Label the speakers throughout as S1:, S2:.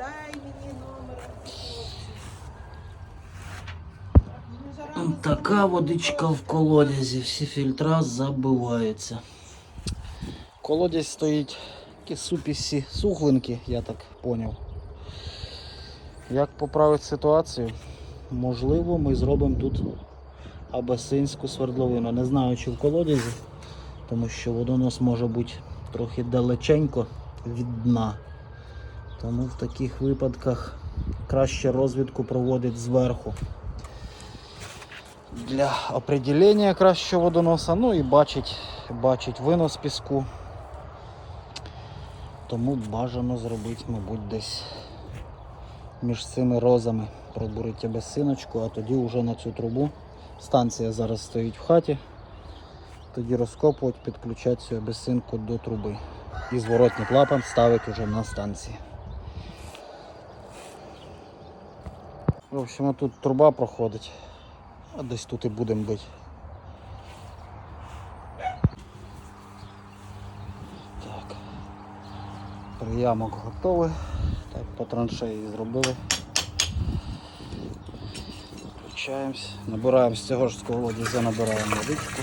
S1: дай мені номер.
S2: Така водичка в колодязі, всі фільтра забиваються. Колодязь стоїть такі супісі сухлинки, я так поняв. Як поправити ситуацію? Можливо, ми зробимо тут абасинську свердловину. Не знаю, чи в колодязі, тому що водонос може бути трохи далеченько від дна. Тому в таких випадках краще розвідку проводить зверху для определення кращого водоноса, ну і бачить, бачить винос піску. Тому бажано зробити, мабуть, десь між цими розами пробурити безсиночку, а тоді вже на цю трубу. Станція зараз стоїть в хаті. Тоді розкопувати, підключати цю безсинку до труби. І зворотний клапан ставити вже на станції. В общем, тут труба проходить, а десь тут і будемо бити. Так. Приямок готовий. Так, по траншеї зробили. Включаємось, набираємо з цього ж сководязя, набираємо водичку.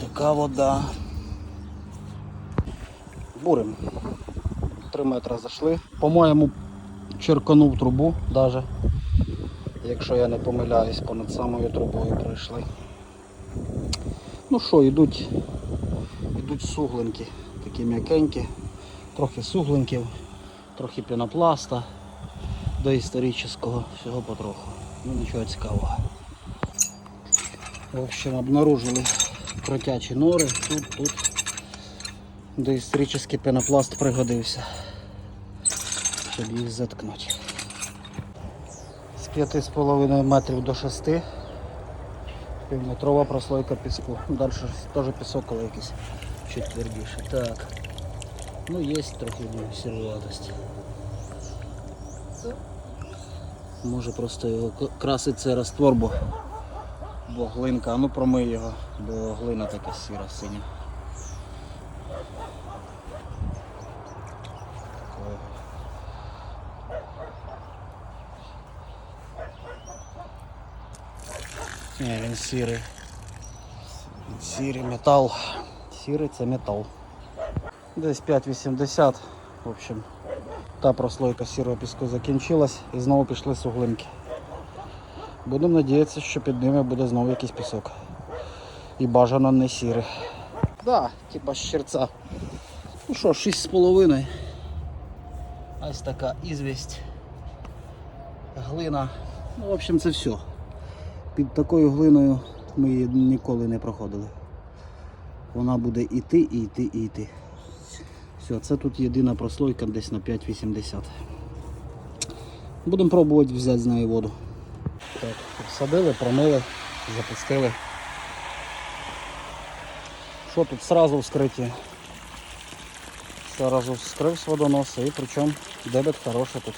S2: Така вода. Буримо. 3 метри зайшли. По-моєму, черканув трубу, навіть, якщо я не помиляюсь, понад самою трубою пройшли. Ну що, йдуть, йдуть суглинки, такі м'якенькі, трохи суглинків, трохи пінопласта до історичного, всього потроху. Ну нічого цікавого. В общем, обнаружили кротячі нори, тут, тут доісторичний пенопласт пригодився щоб їх заткнути. З 5,5 метрів до 6 півметрова прослойка піску. Далі теж пісок, але якийсь чуть твердіше. Так. Ну є трохи сіруватості. Може просто його красить цей раствор, бо, бо глинка, а ну промий його, бо глина така сіра синя. Ні, він сірий. Сірий метал. Сірий це метал. Десь 5,80. В общем, та прослойка сірого піску закінчилась і знову пішли суглинки. Будемо надіятися, що під ними буде знову якийсь пісок. І бажано не сірий. Да, типа щерця. Ну що, 6,5. Ось така ізвість. Глина. Ну, в общем, це все. Під такою глиною ми її ніколи не проходили. Вона буде іти, і йти, і йти. Все, це тут єдина прослойка десь на 5,80. Будемо пробувати взяти з неї воду. Так, Садили, промили, запустили. Що тут сразу вскриті? Сразу вскрив з водоноса і причому дебет хороший тут.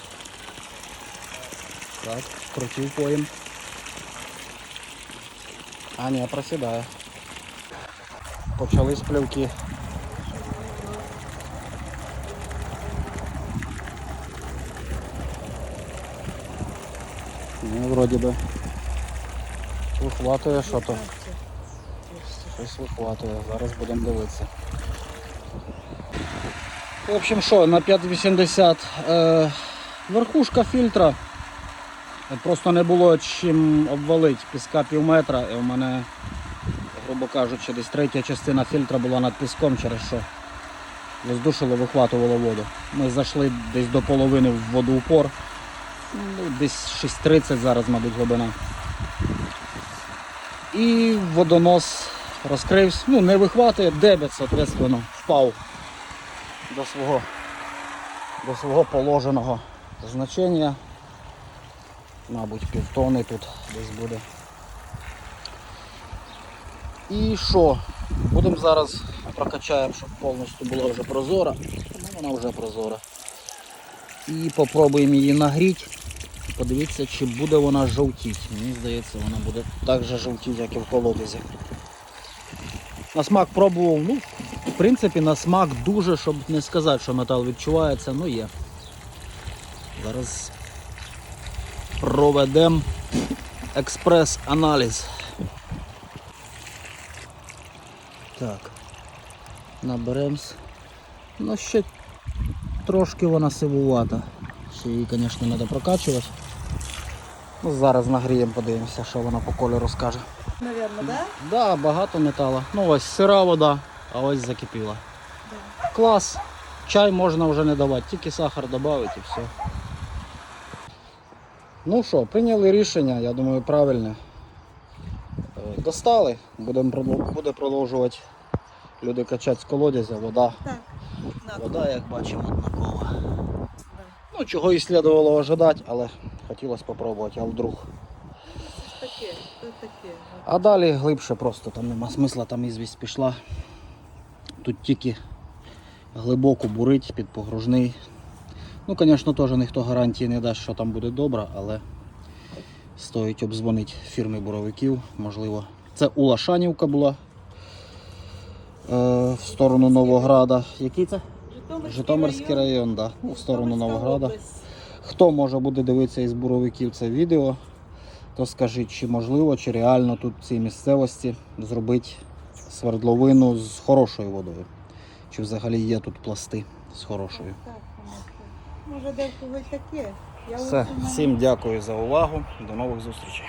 S2: Так, крутив поїм. А ні, просідає. Почались плювки. Ну, вроді би. Вихватує що то. Щось вихватує. Зараз будемо дивитися. В общем, що, на 5,80 е, верхушка фільтра. Просто не було чим обвалити піска пів метра і в мене, грубо кажучи, десь третя частина фільтра була над піском, через що воздушило, вихватувало воду. Ми зайшли десь до половини в водоупор. Ну, десь 6.30 зараз, мабуть, глибина. І водонос розкрився. Ну, не вихватує, дебет, соответственно, впав до свого, до свого положеного значення. Мабуть, півтони тут десь буде. І що? Будемо зараз прокачаємо, щоб повністю була вже прозора. Ну, вона вже прозора. І попробуємо її нагріти. Подивіться, чи буде вона жовтіти. Мені здається, вона буде так же жовтіти, як і в колодязі. На смак пробував, ну, В принципі, на смак дуже, щоб не сказати, що метал відчувається, ну є. Зараз проведемо експрес-аналіз. Так. Наберемось. Ну, ще трошки вона сивувата. Ще її, звісно, треба прокачувати. Ну, зараз нагріємо, подивимося, що вона по кольору скаже.
S1: Наверное, да?
S2: Да, багато металу. Ну ось сира вода, а ось закипіла. Клас. Чай можна вже не давати, тільки сахар додати і все. Ну що, прийняли рішення, я думаю, правильне. Е, Достали, будемо буде продовжувати люди качати з колодязя, вода.
S1: Так.
S2: Вода, як бачимо, однакова. Ну, чого і слідувало ожидати, але хотілося спробувати, а вдруг.
S1: Таке, таке.
S2: А далі глибше просто, там нема смисла, там ізвість пішла. Тут тільки глибоко бурить під погружний. Ну, звісно, теж ніхто гарантії не дасть, що там буде добре, але стоїть обдзвонити фірми буровиків, можливо. Це Улашанівка була е, в сторону Новограда. Який це? Житомирський район, да, ну, в сторону Новограда. Хто може буде дивитися із буровиків це відео, то скажіть, чи можливо, чи реально тут в цій місцевості зробити свердловину з хорошою водою. Чи взагалі є тут пласти з хорошою.
S1: Може, може де когось таке. Я
S2: Все, всім дякую за увагу. До нових зустрічей.